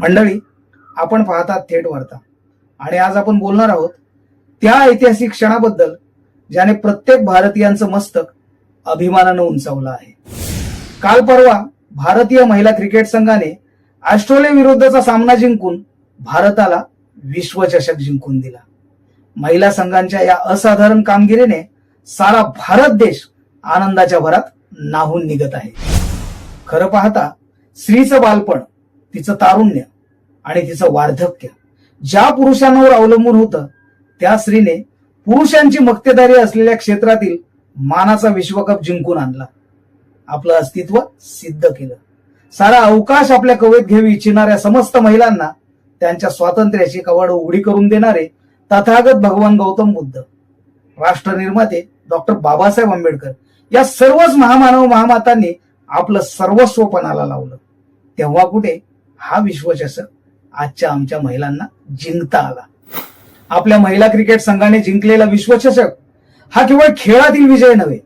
मंडळी आपण पाहतात थेट वार्ता. आणि आज आपण बोलणार आहोत त्या ऐतिहासिक क्षणाबद्दल ज्याने प्रत्येक भारतीयांचं मस्तक अभिमानानं उंचावलं आहे. काल परवा भारतीय महिला क्रिकेट संघाने ऑस्ट्रेलिया विरुद्धचा सामना जिंकून भारताला विश्वचषक जिंकून दिला. महिला संघांच्या या असाधारण कामगिरीने सारा भारत देश आनंदाच्या भरात नाहून निघत आहे. खरं पाहता स्त्रीचं बालपण तिचं तारुण्य आणि तिचं वार्धक्य. ज्या पुरुषांवर अवलंबून होतं त्या स्त्रीने पुरुषांची मक्तेदारी असलेल्या क्षेत्रातील मानाचा विश्वकप जिंकून आणला. आपलं अस्तित्व सिद्ध केलं. सारा अवकाश आपल्या कवेत घेऊ इच्छिणाऱ्या समस्त महिलांना त्यांच्या स्वातंत्र्याची कवाड उघडी करून देणारे तथागत भगवान गौतम बुद्ध राष्ट्रनिर्माते डॉक्टर बाबासाहेब आंबेडकर या सर्वच महामानव महामातांनी आपलं सर्वस्व पणाला लावलं. तेव्हा कुठे हा विश्वचषक आजच्या आमच्या महिलांना जिंकता आला. आपल्या महिला क्रिकेट संघाने जिंकलेला विश्वचषक हा केवळ खेळातील विजय नव्हे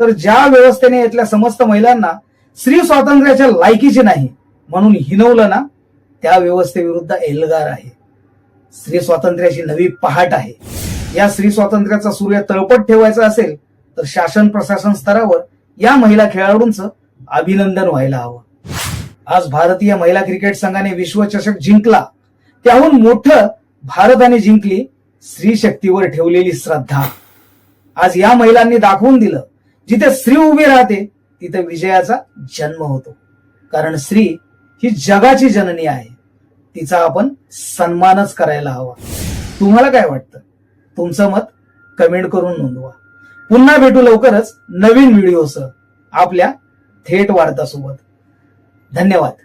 तर ज्या व्यवस्थेने इथल्या समस्त महिलांना स्त्री स्वातंत्र्याच्या लायकीचे नाही म्हणून हिनवलं ना त्या व्यवस्थेविरुद्ध एल्गार आहे. स्त्री स्वातंत्र्याची नवी पहाट आहे. या स्त्री स्वातंत्र्याचा सूर्य तळपट ठेवायचा असेल तर शासन प्रशासन स्तरावर या महिला खेळाडूंचं अभिनंदन व्हायला हवं. आज भारतीय महिला क्रिकेट संघाने विश्वचषक जिंकला. त्याहून मोठं भारताने जिंकली स्त्री शक्तीवर ठेवलेली श्रद्धा. आज या महिलांनी दाखवून दिलं जिथे स्त्री उभी राहते तिथे विजयाचा जन्म होतो. कारण स्त्री ही जगाची जननी आहे. तिचा आपण सन्मानच करायला हवा. तुम्हाला काय वाटतं? तुमचं मत कमेंट करून नोंदवा. पुन्हा भेटू लवकरच नवीन व्हिडिओसह आपल्या थेट वार्तासोबत. धन्यवाद.